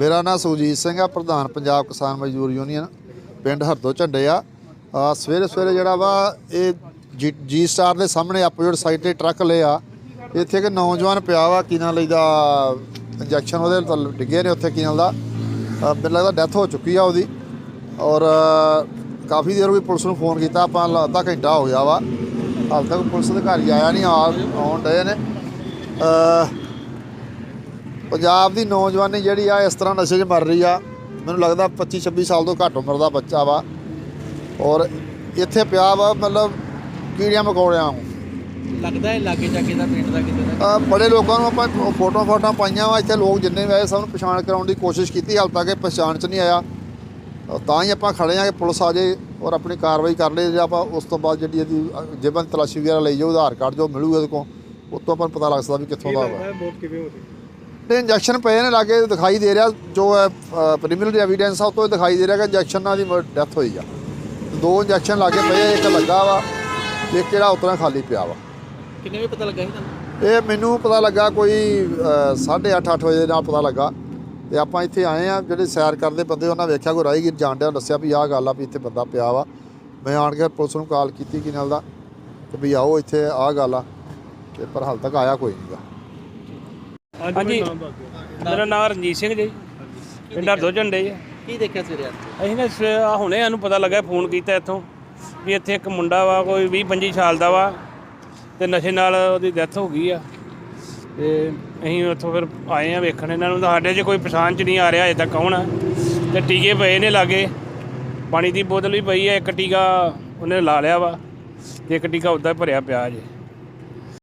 ਮੇਰਾ ਨਾਮ ਸੁਜੀਤ ਸਿੰਘ ਆ ਪ੍ਰਧਾਨ ਪੰਜਾਬ ਕਿਸਾਨ ਮਜ਼ਦੂਰ ਯੂਨੀਅਨ ਪਿੰਡ ਹਰਦੋ ਝੰਡੇ ਆ। ਸਵੇਰੇ ਸਵੇਰੇ ਜਿਹੜਾ ਵਾ ਇਹ ਜੀ- ਜੀ ਸਟਾਰ ਦੇ ਸਾਹਮਣੇ ਆਪੋਜ਼ਿਟ ਸਾਈਡ ਤੇ ਟਰੱਕ ਲਿਆ ਇੱਥੇ ਇੱਕ ਨੌਜਵਾਨ ਪਿਆ ਵਾ ਕੀ ਨਾਲ ਲਈਦਾ ਇੰਜੈਕਸ਼ਨ ਉਹਦੇ ਡਿੱਗੇ ਨੇ ਉੱਥੇ ਕੀ ਨਾਲ ਦਾ। ਅ, ਮੈਨੂੰ ਲੱਗਦਾ ਡੈਥ ਹੋ ਚੁੱਕੀ ਆ ਉਹਦੀ। ਔਰ ਕਾਫੀ ਦੇਰ ਵੀ ਪੁਲਿਸ ਨੂੰ ਫੋਨ ਕੀਤਾ ਆਪਾਂ ਅੱਧਾ ਘੰਟਾ ਹੋ ਗਿਆ ਵਾ। ਹਾਲ ਤੱਕ ਪੁਲਿਸ ਅਧਿਕਾਰੀ ਆਇਆ ਨਹੀਂ ਆਉਣ ਡਏ ਨੇ। ਪੰਜਾਬ ਦੀ ਨੌਜਵਾਨੀ ਜਿਹੜੀ ਆ ਇਸ ਤਰ੍ਹਾਂ ਨਸ਼ੇ 'ਚ ਮਰ ਰਹੀ ਆ। ਮੈਨੂੰ ਲੱਗਦਾ 25 26 ਸਾਲ ਤੋਂ ਘੱਟ ਉਮਰ ਦਾ ਬੱਚਾ ਵਾ। ਔਰ ਇੱਥੇ ਪਿਆ ਵਾ ਮਤਲਬ ਕੀੜਿਆਂ ਮਕੌੜਿਆਂ ਵਾਂਗੂ। ਲੱਗਦਾ ਹੈ ਲਾਗੇ ਜਾਗੇ ਦਾ ਪਿੰਡ ਦਾ ਕਿਤੇ ਨਾ ਅ, ਬੜੇ ਲੋਕਾਂ ਨੂੰ ਆਪਾਂ ਫੋਟੋ ਫੋਟੋ ਪਾਈਆਂ ਵਾ ਇੱਥੇ ਲੋਕ ਜਿੰਨੇ ਵੀ ਆਏ ਸਭ ਨੂੰ ਪਛਾਣ ਕਰਾਉਣ ਦੀ ਕੋਸ਼ਿਸ਼ ਕੀਤੀ ਹਾਲ ਤੱਕ ਇਹ ਪਛਾਣ 'ਚ ਨਹੀਂ ਆਇਆ। ਤਾਂ ਹੀ ਆਪਾਂ ਖੜੇ ਆ ਕਿ ਪੁਲਿਸ ਆ ਜੇ ਔਰ ਆਪਣੀ ਕਾਰਵਾਈ ਕਰ ਲੇ ਜੇ ਆਪਾਂ ਉਸ ਤੋਂ ਬਾਅਦ ਜਿਹੜੀ ਇਹਦੀ ਜੇਬਾਂ ਦੀ ਤਲਾਸ਼ੀ ਵਗੈਰਾ ਲਈ ਜਾਓ ਆਧਾਰ ਕਾਰਡ ਜੋ ਮਿਲੂਗਾ ਇਹਦੇ ਕੋਲ ਉਹ ਤੋਂ ਆਪਾਂ ਨੂੰ ਪਤਾ ਲੱਗ ਸਕਦਾ ਵੀ ਕਿੱਥੋਂ ਦਾ ਵਾ। ਬਹੁਤ ਕਿਵੇਂ ਹੋ ਰਹੀ? ਤੇ ਇੰਜੈਕਸ਼ਨ ਪਏ ਨੇ ਲਾਗੇ ਦਿਖਾਈ ਦੇ ਰਿਹਾ ਜੋ ਹੈ ਪ੍ਰੀਮੀਨਰੀ ਐਵੀਡੈਂਸ ਆ ਤੋਂ ਦਿਖਾਈ ਦੇ ਰਿਹਾ ਕਿ ਇੰਜੈਕਸ਼ਨ ਨਾਲ ਦੀ ਡੈਥ ਹੋਈ ਆ। ਦੋ ਇੰਜੈਕਸ਼ਨ ਲਾਗੇ ਪਏ ਇੱਕ ਲੱਗਾ ਵਾ ਤੇ ਇੱਕ ਜਿਹੜਾ ਉਤਰਾ ਖਾਲੀ ਪਿਆ ਵਾ। ਕਿੰਨੇ ਵੀ ਪਤਾ ਲੱਗਾ ਸੀ ਤੁਹਾਨੂੰ? ਇਹ ਮੈਨੂੰ ਪਤਾ ਲੱਗਾ ਕੋਈ 8:30 ਅੱਠ ਵਜੇ ਦੇ ਨਾਲ ਪਤਾ ਲੱਗਾ। ਤੇ ਆਪਾਂ ਇੱਥੇ ਆਏ ਆ ਜਿਹੜੇ ਸੈਰ ਕਰਦੇ ਬੰਦੇ ਉਹਨਾਂ ਵੇਖਿਆ ਕੋਈ ਰਾਹਗੀਰ ਜਾਣ ਡਿਆ ਦੱਸਿਆ ਵੀ ਆਹ ਗੱਲ ਆ ਵੀ ਇੱਥੇ ਬੰਦਾ ਪਿਆ ਵਾ। ਮੈਂ ਆਣ ਕੇ ਪੁਲਿਸ ਨੂੰ ਕਾਲ ਕੀਤੀ ਕਿ ਨਾਲ ਦਾ ਕਿ ਵੀ ਆਓ ਇੱਥੇ ਆਹ ਗੱਲ ਆ ਤੇ ਪਰ ਹਾਲ ਤੱਕ ਆਇਆ ਕੋਈ ਨਹੀਂਗਾ ਹਾਂਜੀ ਮੇਰਾ ਨਾਮ ਰਣਜੀਤ ਸਿੰਘ ਜੀ। ਪਿੰਡ ਹਰਦੋ ਝੰਡੇ ਜੀ। ਕੀ ਦੇਖਿਆ ਸਵੇਰੇ ਅਸੀਂ ਨਾ ਸਵੇ- ਆਹ ਹੁਣੇ ਸਾਨੂੰ ਪਤਾ ਲੱਗਾ ਫੋਨ ਕੀਤਾ ਇੱਥੋਂ ਵੀ ਇੱਥੇ ਇੱਕ ਮੁੰਡਾ ਵਾ ਕੋਈ 20 25 ਸਾਲ ਦਾ ਵਾ ਤੇ ਨਸ਼ੇ ਨਾਲ ਉਹਦੀ ਡੈਥ ਹੋ ਗਈ ਆ। ਤੇ ਅਸੀਂ ਉੱਥੋਂ ਫਿਰ ਆਏ ਆ ਵੇਖਣ ਇਹਨਾਂ ਨੂੰ ਤਾਂ ਸਾਡੇ 'ਚ ਕੋਈ ਪਛਾਣ 'ਚ ਨਹੀਂ ਆ ਰਿਹਾ ਅਜੇ ਤੱਕ ਕੌਣ ਆ ਤੇ ਟੀਕੇ ਪਏ ਨੇ ਲਾਗੇ ਪਾਣੀ ਦੀ ਬੋਤਲ ਵੀ ਪਈ ਆ ਇੱਕ ਟੀਕਾ ਉਹਨੇ ਲਾ ਲਿਆ ਵਾ ਤੇ ਇੱਕ ਟੀਕਾ ਉੱਦਾਂ ਭਰਿਆ ਪਿਆ ਜੇ।